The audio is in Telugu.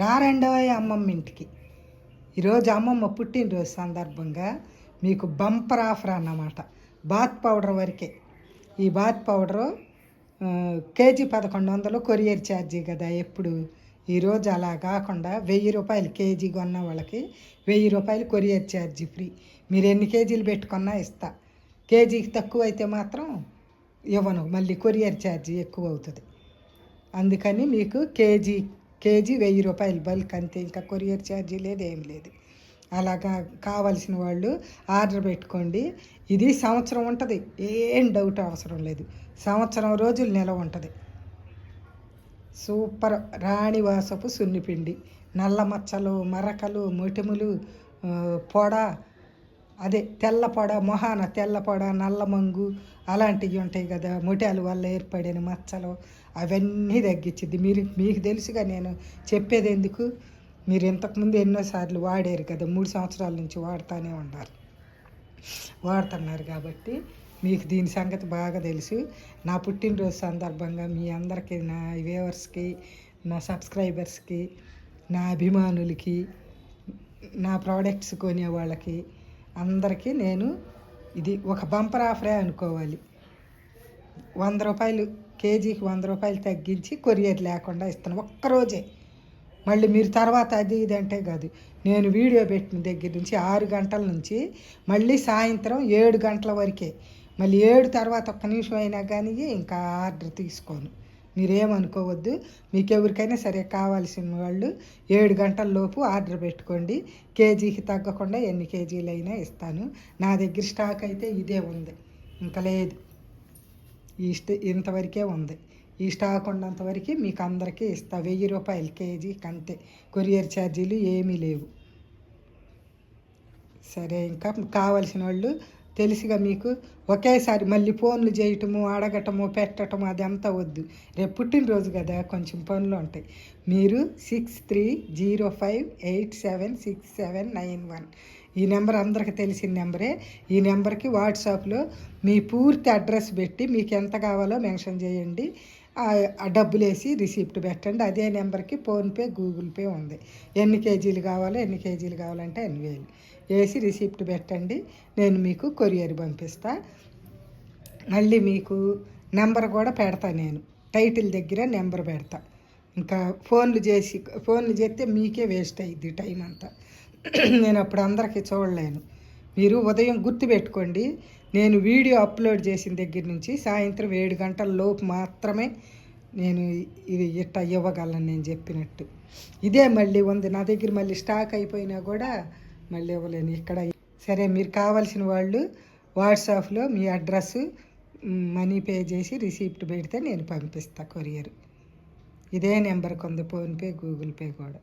రారండోయ్ అమ్మమ్మ ఇంటికి. ఈరోజు అమ్మమ్మ పుట్టినరోజు సందర్భంగా మీకు బంపర్ ఆఫర్ అన్నమాట. బాత్ పౌడర్ వరకే. ఈ బాత్ పౌడరు కేజీ పదకొండు వందలు కొరియర్ ఛార్జీ కదా ఎప్పుడు? ఈరోజు అలా కాకుండా వెయ్యి రూపాయలు కేజీ కొన్న వాళ్ళకి వెయ్యి రూపాయలు కొరియర్ ఛార్జీ ఫ్రీ. మీరు ఎన్ని కేజీలు పెట్టుకున్నా ఇస్తా. కేజీకి తక్కువ అయితే మాత్రం ఇవ్వను. మళ్ళీ కొరియర్ ఛార్జీ ఎక్కువ అవుతుంది. అందుకని మీకు కేజీ కేజీ వెయ్యి రూపాయలు బల్క్ అంతే. ఇంకా కొరియర్ ఛార్జీ లేదు ఏం లేదు. అలాగా కావాల్సిన వాళ్ళు ఆర్డర్ పెట్టుకోండి. ఇది సంవత్సరం ఉంటుంది. ఏం డౌట్ అవసరం లేదు. సంవత్సరం రోజులు నెల ఉంటుంది. సూపర్. రాణివాసపు సున్నిపిండి. నల్ల మచ్చలు మరకలు మొటిములు పొడ అదే తెల్లపొడ మొహాన తెల్లపొడ నల్లమంగు నల్ల మంగు అలాంటివి ఉంటాయి కదా. ముఠాలు వల్ల ఏర్పడిన మచ్చలు అవన్నీ తగ్గించింది మీరు మీకు తెలుసుగా నేను చెప్పేది ఎందుకు? మీరు ఇంతకుముందు ఎన్నోసార్లు వాడారు కదా. మూడు సంవత్సరాల నుంచి వాడుతూనే ఉన్నారు. వాడుతున్నారు కాబట్టి మీకు దీని సంగతి బాగా తెలుసు. నా పుట్టినరోజు సందర్భంగా మీ అందరికీ నా వ్యూవర్స్కి నా సబ్స్క్రైబర్స్కి నా అభిమానులకి నా ప్రోడక్ట్స్ కొనే వాళ్ళకి అందరికీ నేను ఇది ఒక బంపర్ ఆఫరే అనుకోవాలి. వంద రూపాయలు కేజీకి వంద రూపాయలు తగ్గించి కొరియర్ లేకుండా ఇస్తాను ఒక్కరోజే మళ్ళీ మీరు తర్వాత అది ఇది అంటే కాదు. నేను వీడియో పెట్టిన దగ్గర నుంచి ఆరు గంటల నుంచి మళ్ళీ సాయంత్రం ఏడు గంటల వరకే. మళ్ళీ ఏడు తర్వాత ఒక్క నిమిషం అయినా కానీ ఇంకా ఆర్డర్ తీసుకోను. మీరేమనుకోవద్దు. మీకు ఎవరికైనా సరే కావాల్సిన వాళ్ళు ఏడు గంటల లోపు ఆర్డర్ పెట్టుకోండి. కేజీకి తగ్గకుండా ఎన్ని కేజీలు అయినా ఇస్తాను. నా దగ్గర స్టాక్ అయితే ఇదే ఉంది. ఇంకా లేదు. ఈ ఇంతవరకే ఉంది. ఈ స్టాక్ ఉన్నంతవరకు మీకు అందరికీ ఇస్తా. వెయ్యి రూపాయలు కేజీ కంతే కొరియర్ ఛార్జీలు ఏమీ లేవు. సరే ఇంకా కావలసిన వాళ్ళు తెలుసుగా మీకు? ఒకేసారి మళ్ళీ ఫోన్లు చేయటము అడగటము పెట్టటము అదంతా వద్దు. రేపు పుట్టినరోజు కదా కొంచెం పనులు ఉంటాయి. మీరు six three zero five eight seven six seven nine one. ఈ నెంబర్ అందరికి తెలిసిన నెంబరే. ఈ నెంబర్కి వాట్సాప్లో మీ పూర్తి అడ్రస్ పెట్టి మీకు ఎంత కావాలో మెన్షన్ చేయండి. డబ్బులు వేసి రిసిప్ట్ పెట్టండి. అదే నెంబర్కి ఫోన్పే గూగుల్ పే ఉంది. ఎన్ని కేజీలు కావాలో ఎన్ని కేజీలు కావాలంటే ఎన్ని వేలు. వేసి రిసిప్ట్ పెట్టండి. నేను మీకు కొరియర్ పంపిస్తా. మళ్ళీ మీకు నెంబర్ కూడా పెడతా నేను. టైటిల్ దగ్గర నెంబర్ పెడతా. ఇంకా ఫోన్లు చేసి ఫోన్లు చేస్తే మీకే వేస్ట్ అయ్యిద్ది టైం అంతా. నేను అప్పుడు అందరికీ చూడలేను. మీరు ఉదయం గుర్తుపెట్టుకోండి నేను వీడియో అప్లోడ్ చేసిన దగ్గర నుంచి సాయంత్రం ఏడు గంటల లోపు మాత్రమే నేను ఇది ఇట్ట ఇవ్వగలను నేను చెప్పినట్టు. ఇదే మళ్ళీ ఉంది. నా దగ్గర మళ్ళీ స్టాక్ అయిపోయినా కూడా మళ్ళీ ఇవ్వలేను. ఇక్కడ సరే మీరు కావాల్సిన వాళ్ళు వాట్సాప్లో మీ అడ్రస్ మనీ పే చేసి రిసిప్ట్ పెడితే నేను పంపిస్తా కొరియర్. ఇదే నెంబర్కి ఉంది ఫోన్పే గూగుల్ పే కూడా.